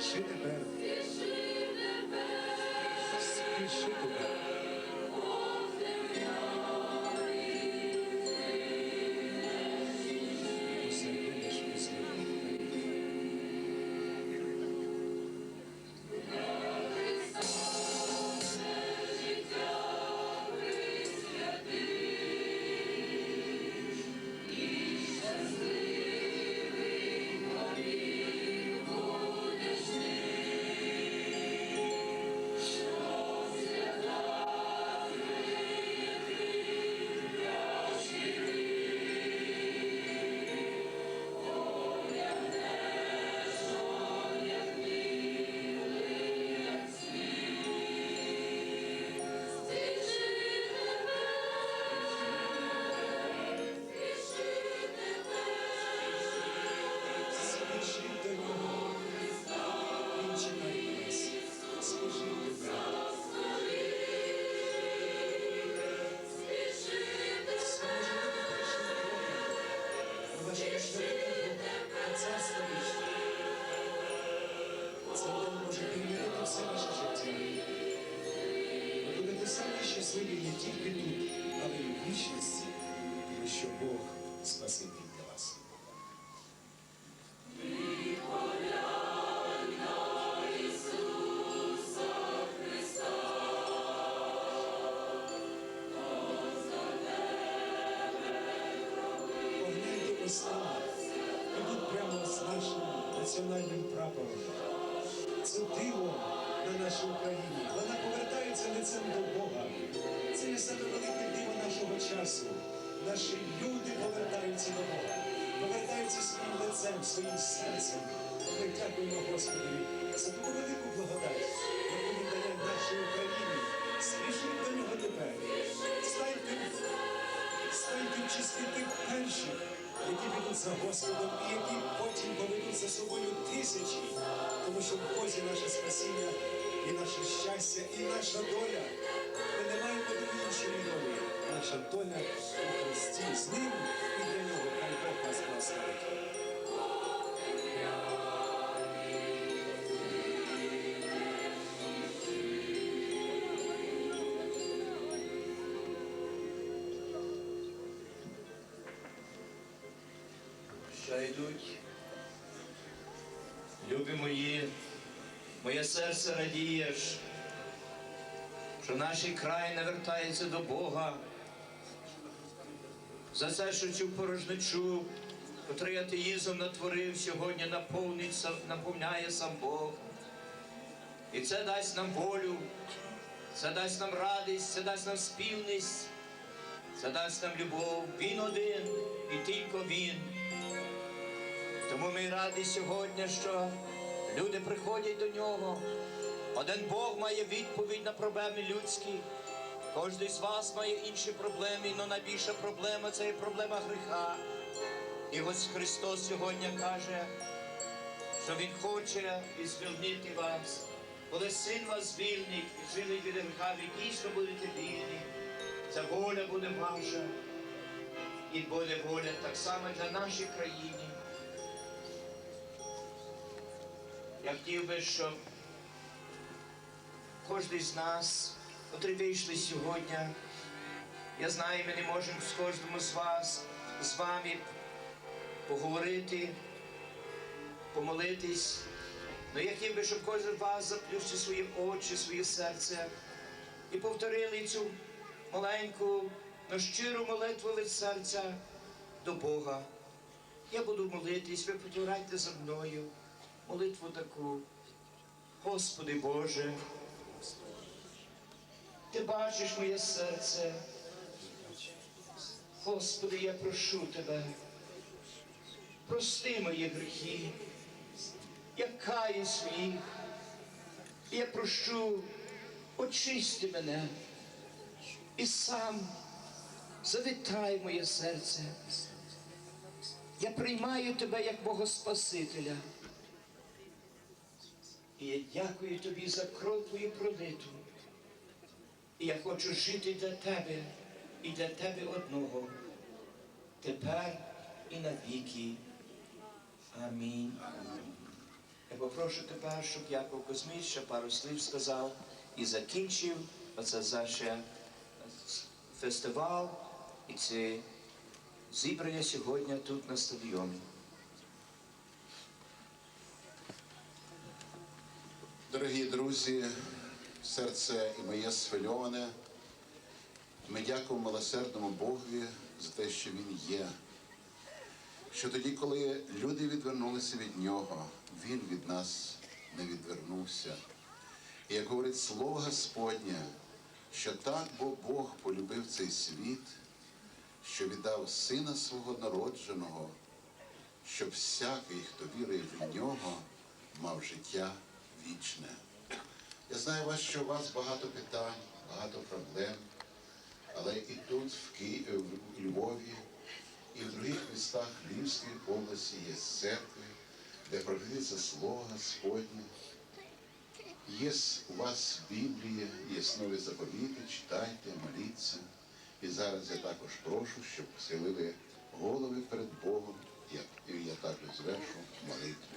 Спіши тепер, спіши тепер. Повертаються до Бога, повертаються своїм лицем, своїм серцем. Ми дякуємо Господові за таку велику благодать, яку він дає нашій Україні. Спішіть до нього тепер. Станьте Станьте в числі тих перших, які підуть за Господом і які потім поведуть за собою тисячі, тому що в Бозі наше спасіння і наше щастя, і наша доля. Ми не маємо іншої долі. Наша доля у Христі йдуть. Любі мої, моє серце радієш, що наш край не вертається до Бога. За це, що цю порожничу, котрий атеїзм натворив, сьогодні наповнить, наповняє сам Бог. І це дасть нам волю, це дасть нам радість, це дасть нам спільність, це дасть нам любов. Він один і тільки він. Тому ми раді сьогодні, що люди приходять до нього. Один Бог має відповідь на проблеми людські. Кожен з вас має інші проблеми, але найбільша проблема це є проблема гріха. І ось Христос сьогодні каже, що Він хоче і звільнити вас. Коли син вас звільнить і звільнить від гріха, ви дійсно будете вільні. Ця воля буде ваша. І буде воля так само для нашої країни. Я хотів би, щоб кожен з нас, котрі вийшли сьогодні, я знаю, ми не можемо з кожному з вас, з вами поговорити, помолитись. Але я хотів би, щоб кожен з вас заплющив свої очі, своє серце і повторили цю маленьку, но щиру молитву від серця до Бога. Я буду молитись, ви повторяйте за мною молитву таку. Господи Боже, Ти бачиш моє серце. Господи, я прошу Тебе, прости мої гріхи, я каюсь в їх, я прошу, очисти мене і сам завітай моє серце. Я приймаю тебе як Бога Спасителя. І я дякую тобі за кров твою пролиту. І я хочу жити для тебе і для тебе одного. Тепер і навіки. Амінь. Я попрошу тепер, щоб Яков Кузьміч ще пару слів сказав і закінчив оце наше фестиваль і це зібрання сьогодні тут на стадіоні. Дорогі друзі, серце і моє схвильоване. Ми дякуємо милосердному Богові за те, що Він є. Що тоді, коли люди відвернулися від Нього, Він від нас не відвернувся. І як говорить Слово Господнє, що так бо Бог полюбив цей світ, що віддав Сина свого народженого, щоб всякий, хто вірує в нього, мав життя вічне. Я знаю вас, що у вас багато питань, багато проблем, але і тут, в, Ки... в Львові, і в других містах Львівської області є церкви, де проповідується Слово Господнє. Є у вас Біблія, є нові заповіти, читайте, моліться. І зараз я також прошу, щоб схилили голови перед Богом, і я також звершу молитву.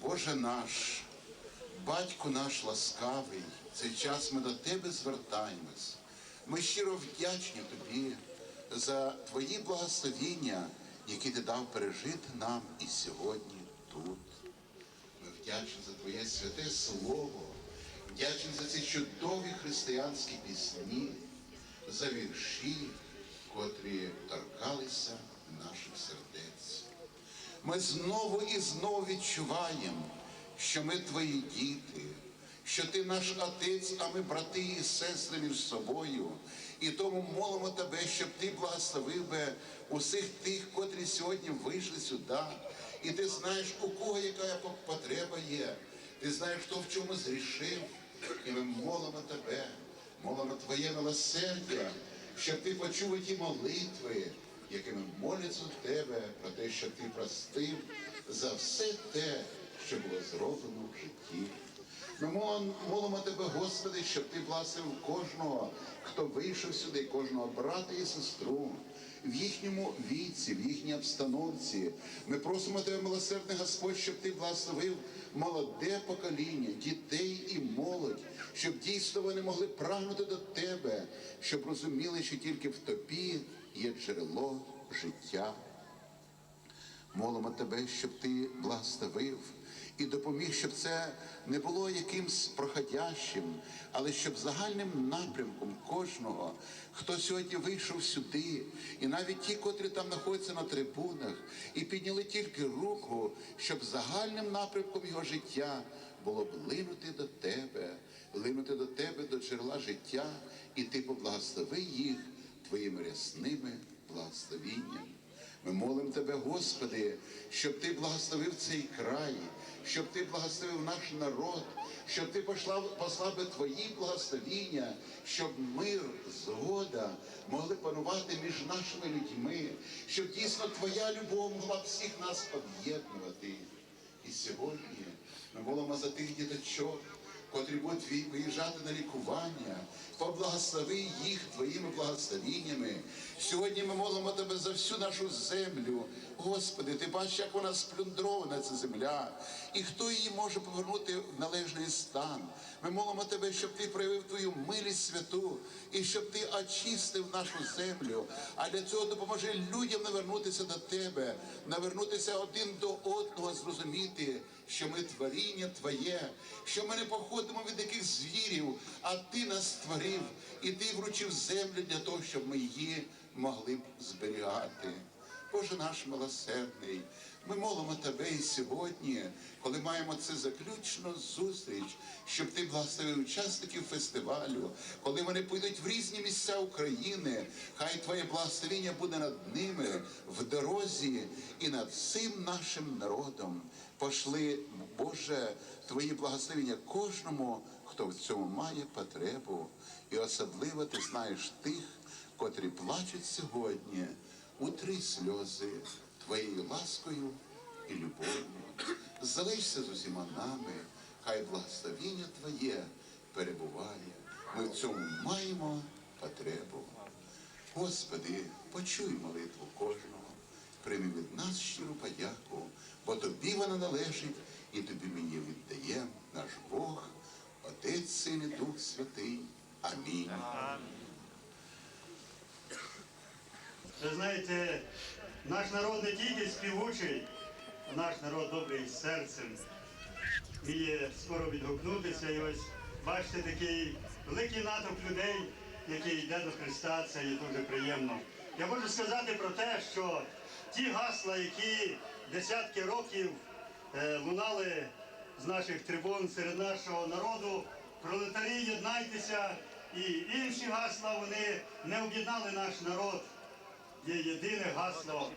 Боже наш, Батько наш ласкавий, цей час ми до Тебе звертаємось. Ми щиро вдячні Тобі за Твої благословіння, які Ти дав пережити нам і сьогодні тут. Ми вдячні за Твоє святе Слово, вдячні за ці чудові християнські пісні, за вірші, котрі торкалися наших сердець. Ми знову і знову відчуваємо, що ми твої діти, що ти наш отець, а ми брати і сестри між собою. І тому молимо тебе, щоб ти благословив би усіх тих, котрі сьогодні вийшли сюди. І ти знаєш, у кого яка потреба є. Ти знаєш, хто в чому зрішив. І ми молимо тебе, молимо Твоє милосердя, щоб ти почув ті молитви, якими моляться тебе про те, щоб ти простив за все те, що було зроблено в житті. Ми молимо тебе, Господи, щоб ти благословив кожного, хто вийшов сюди, кожного брата і сестру. В їхньому віці, в їхній обстановці. Ми просимо тебе, милосердний Господь, щоб ти благословив молоде покоління, дітей і молодь, щоб дійсно вони могли прагнути до тебе, щоб розуміли, що тільки в тобі є джерело життя. Молимо тебе, щоб ти благословив і допоміг, щоб це не було якимсь проходящим, але щоб загальним напрямком кожного, хто сьогодні вийшов сюди, і навіть ті, котрі там знаходяться на трибунах, і підняли тільки руку, щоб загальним напрямком його життя було б линути до тебе, линути до тебе до джерела життя, і ти поблагослови їх твоїми рясними благословіннями. Ми молимо Тебе, Господи, щоб Ти благословив цей край, щоб Ти благословив наш народ, щоб Ти послав, би Твої благословіння, щоб мир, згода могли панувати між нашими людьми, щоб дійсно Твоя любов могла всіх нас об'єднувати. І сьогодні ми молимо за тих діточок, котрі будуть виїжджати на лікування, поблагослови їх твоїми благословіннями. Сьогодні ми молимо тебе за всю нашу землю. Господи, ти бачиш, як вона сплюндрована ця земля, і хто її може повернути в належний стан. Ми молимо тебе, щоб ти проявив твою милість святу і щоб ти очистив нашу землю. А для цього допоможи людям навернутися до тебе, навернутися один до одного, зрозуміти, що ми творіння Твоє, що ми не походимо від яких звірів, а Ти нас створив, і Ти вручив землю для того, щоб ми її могли б зберігати. Боже наш милосердний, ми молимо Тебе і сьогодні, коли маємо це заключну зустріч, щоб ти благословив учасників фестивалю, коли вони підуть в різні місця України, хай Твоє благословення буде над ними в дорозі і над цим нашим народом. Пошли, Боже, Твої благословення кожному, хто в цьому має потребу. І особливо ти знаєш тих, котрі плачуть сьогодні, утри сльози Твоєю ласкою і любов'ю. Залишся з усіма нами, хай благословіння Твоє перебуває. Ми в цьому маємо потребу. Господи, почуй молитву кожного, прийми від нас щиру подяку, бо тобі вона належить і тобі мені віддає наш Бог, Отець, Син і Дух Святий. Амінь. Ви знаєте, наш народ не тільки співучий, а наш народ добрий серцем. Вміє скоро відгукнутися. І ось бачите такий великий натовп людей, який йде до Христа, це є дуже приємно. Я можу сказати про те, що ті гасла, які десятки років е, лунали з наших трибун серед нашого народу, пролетарі, єднайтеся, і інші гасла вони не об'єднали наш народ є єдине гасло.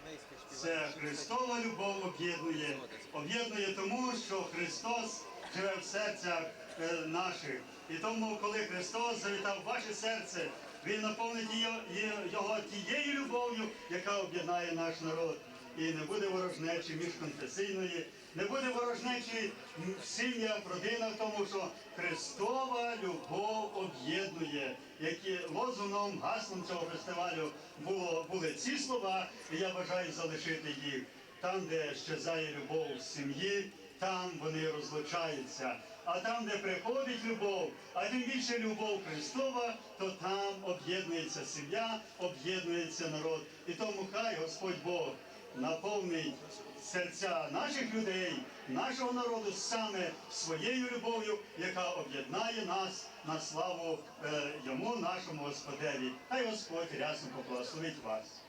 Це Христова любов об'єднує. Об'єднує тому, що Христос живе в серцях е, наших. І тому, коли Христос завітав ваше серце, Він наповнить його, тією любов'ю, яка об'єднає наш народ. І не буде ворожнечі міжконфесійної, не буде ворожнечі в сім'ях, родинах, тому що Христова любов об'єднує, які лозунгом, гаслом цього фестивалю було, були ці слова, і я бажаю залишити їх. Там, де щезає любов в сім'ї, там вони розлучаються. А там, де приходить любов, а тим більше любов Христова, то там об'єднується сім'я, об'єднується народ. І тому хай Господь Бог наповнить серця наших людей, нашого народу саме своєю любов'ю, яка об'єднає нас на славу е, йому, нашому Господеві. Хай Господь рясно поблагословить вас.